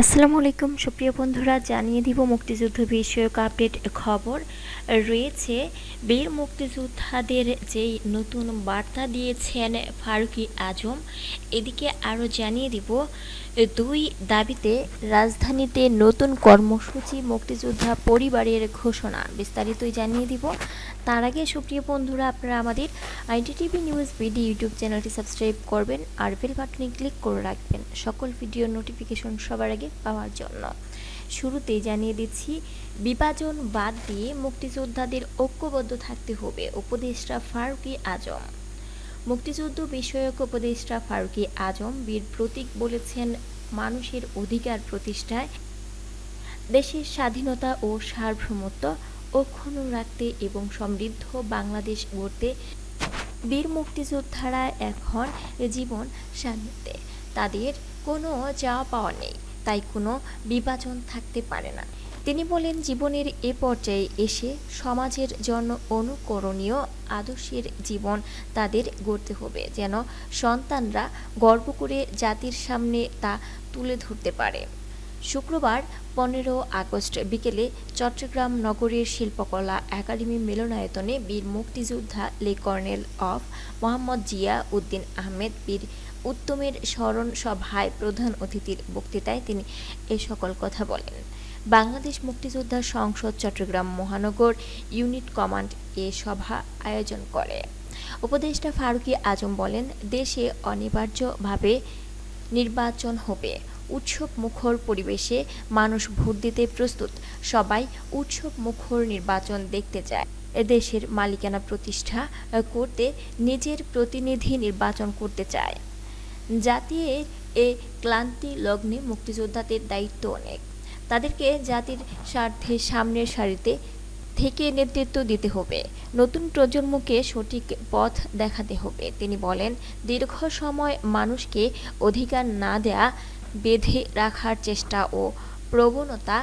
আসসালামু আলাইকুম, সুপ্রিয় বন্ধুরা, জানিয়ে দিব মুক্তিযুদ্ধ বিষয়ক আপডেট খবর। রয়েছে বীর মুক্তিযোদ্ধাদের যেই নতুন বার্তা দিয়েছেন ফারুকি আজম, এদিকে আরও জানিয়ে দিব, দুই দাবিতে রাজধানীতে নতুন কর্মসূচি, মুক্তিযোদ্ধা পরিবারের ঘোষণা। বিস্তারিতই জানিয়ে দিব। তার আগে, সুপ্রিয় বন্ধুরা, আপনারা আমাদের আইটিটিভি নিউজ বিডি ইউটিউব চ্যানেলটি সাবস্ক্রাইব করবেন, আর বেল বাটনে ক্লিক করে রাখবেন। সকল ভিডিও নোটিফিকেশন সবার আগে পাওয়ার জন্য। শুরুতেই জানিয়ে দিচ্ছি, বিভাজন বাদ দিয়ে মুক্তিযোদ্ধাদের ঐক্যবদ্ধ থাকতে হবে উপদেষ্টা ফারুকি আজম। মুক্তিযুদ্ধ বিষয়ক উপদেষ্টা ফারুকি আজম বীর প্রতীক বলেছেন, মানুষের অধিকার প্রতিষ্ঠায় দেশের স্বাধীনতা ও সার্বভৌমত্ব অক্ষুণ্ণ রাখতে এবং সমৃদ্ধ বাংলাদেশ গড়তে বীর মুক্তিযোদ্ধারা এখন জীবন সান্নিধ্যে তাদের কোনো যাওয়া পাওয়া নেই। তাই কোনো বিভাজন থাকতে পারে না। তিনি বলেন, জীবনের এ পর্যায়ে এসে সমাজের জন্য অনুকরণীয় আদর্শের জীবন তাদের গড়তে হবে, যেন সন্তানরা গর্ব করে জাতির সামনে তা তুলে ধরতে পারে। শুক্রবার পনেরো আগস্ট বিকেলে চট্টগ্রাম নগরীর শিল্পকলা একাডেমি মিলনায়তনে বীর মুক্তিযোদ্ধা লে কর্নেল অফ মোহাম্মদ জিয়া উদ্দিন আহমেদ বীর উত্তমের স্মরণ সভায় প্রধান অতিথির বক্তৃতায় তিনি এ সকল কথা বলেন। বাংলাদেশ মুক্তিযোদ্ধা সংসদ চট্টগ্রাম মহানগর ইউনিট কমান্ড এ সভা আয়োজন করে। উপদেষ্টা ফারুকি আজম বলেন, দেশে অনিবার্যভাবে নির্বাচন হবে। উৎসব মুখর পরিবেশে মানুষ ভোট দিতে প্রস্তুত। সবাই উৎসব মুখর নির্বাচন দেখতে চায় দেশের মালিকানা প্রতিষ্ঠা করতে নিজের প্রতিনিধি নির্বাচন করতে চায়। জাতির এ ক্লান্তি লগ্নে মুক্তিযোদ্ধাদের দায়িত্ব অনেক। তাদেরকে জাতির স্বার্থে সামনের সারিতে থেকে নেতৃত্ব দিতে হবে। নতুন প্রজন্মকে সঠিক পথ দেখাতে হবে। তিনি বলেন, দীর্ঘ সময় মানুষকে অধিকার না দেয়া বেঁধে রাখার চেষ্টা ও প্রবণতা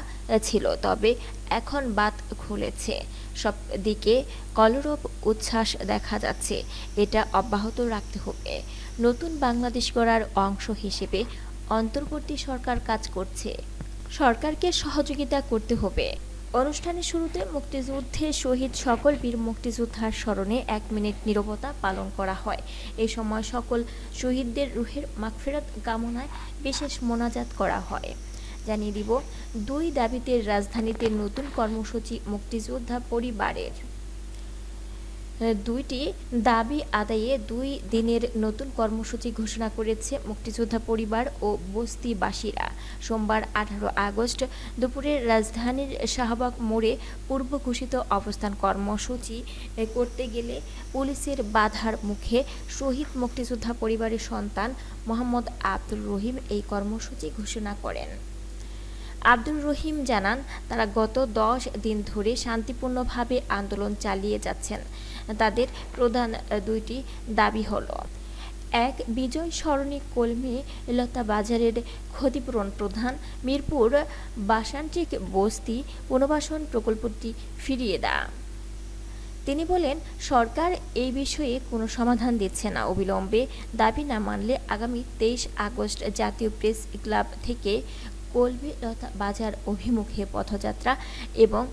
ছিল, তবে এখন বাদ খুলেছে। সব দিকে কলরব উচ্ছ্বাস দেখা যাচ্ছে, এটা অব্যাহত রাখতে হবে। নতুন বাংলাদেশ গড়ার অংশ হিসেবে অন্তর্বর্তী সরকার কাজ করছে। সরকারকে সহযোগিতা করতে হবে। অনুষ্ঠানের শুরুতে মুক্তিযুদ্ধে শহীদ সকল বীর মুক্তিযোদ্ধার স্মরণে এক মিনিট নিরবতা পালন করা হয়। এ সময় সকল শহীদদের রুহের মাগফেরাত কামনায় বিশেষ মোনাজাত করা হয়। জানিয়ে দিব, দুই দাবিতে রাজধানীতে নতুন কর্মসূচি মুক্তিযোদ্ধা পরিবারের। দুইটি দাবি আদায়ে দুই দিনের নতুন কর্মসূচি ঘোষণা করেছে মুক্তিযোদ্ধা পরিবার ও বস্তিবাসীরা। সোমবার আঠারো আগস্ট দুপুরে রাজধানীর শাহবাগ মোড়ে পূর্ব ঘোষিত অবস্থান কর্মসূচি করতে গেলে পুলিশের বাধার মুখে শহীদ মুক্তিযোদ্ধা পরিবারের সন্তান মোহাম্মদ আব্দুর রহিম এই কর্মসূচি ঘোষণা করেন। আব্দুর রহিম জানান, তারা গত দশ দিন ধরে শান্তিপূর্ণভাবে আন্দোলন চালিয়ে যাচ্ছেন। তাদের প্রধান দুইটি দাবি হলো। এক, বিজয় সরণি কলমি লতা বাজারের ক্ষতিপূরণ প্রধান। মিরপুর বাসান্টিক বস্তি পুনর্বাসন প্রকল্পটি ফিরিয়ে দেয়া। তিনি বলেন, সরকার এই বিষয়ে কোনো সমাধান দিচ্ছে না। অবিলম্বে দাবি না মানলে আগামী তেইশ আগস্ট জাতীয় প্রেস ক্লাব থেকে কলবিলতা বাজার অভিমুখে পথযাত্রা এবং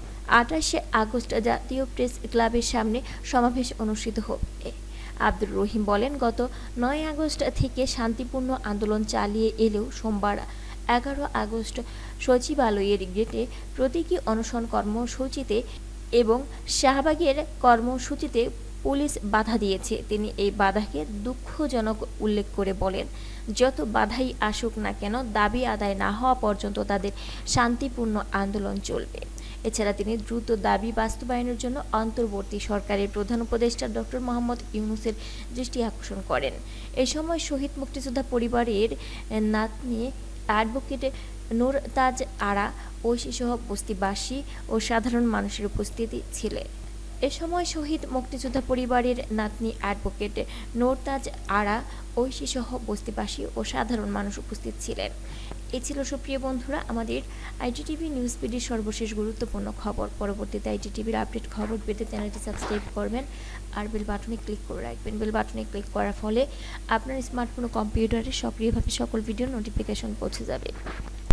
আঠাশে আগস্ট জাতীয় প্রেস ক্লাবের সামনে সমাবেশ অনুষ্ঠিত হবে আব্দুর রহিম বলেন, গত নয় আগস্ট থেকে শান্তিপূর্ণ আন্দোলন চালিয়ে এলেও সোমবার এগারো আগস্ট সচিবালয়ের গেটে প্রতীকী অনশন কর্মসূচিতে এবং শাহবাগের কর্মসূচিতে পুলিশ বাধা দিয়েছে। তিনি এই বাধাকে দুঃখজনক উল্লেখ করে বলেন, যত বাধাই আসুক না কেন, দাবি আদায় না হওয়া পর্যন্ত তাদের শান্তিপূর্ণ আন্দোলন চলবে। এছাড়া তিনি দ্রুত দাবি বাস্তবায়নের জন্য অন্তর্বর্তী সরকারের প্রধান উপদেষ্টা ডক্টর মোহাম্মদ ইউনুসের দৃষ্টি আকর্ষণ করেন। এ সময় শহীদ মুক্তিযোদ্ধা পরিবারের নাতনি, অ্যাডভোকেট নূর তাজ আরা ঐশীসহ বস্তিবাসী ও সাধারণ মানুষের উপস্থিতি ছিলেন। এ সময় শহীদ মুক্তিযোদ্ধা পরিবারের নাতনি অ্যাডভোকেট নোরতাজ আরা, ঐশীসহ বস্তিবাসী ও সাধারণ মানুষ উপস্থিত ছিলেন। এ ছিল সুপ্রিয় বন্ধুরা, আমাদের আইটিটিভি নিউজ পিডির সর্বশেষ গুরুত্বপূর্ণ খবর। পরবর্তীতে আইটিটিভির আপডেট খবর পেতে চ্যানেলটি সাবস্ক্রাইব করবেন আর বেল বাটনে ক্লিক করে রাখবেন। বেল বাটনে ক্লিক করার ফলে আপনার স্মার্টফোন ও কম্পিউটারে সক্রিয়ভাবে সকল ভিডিও নোটিফিকেশন পৌঁছে যাবে।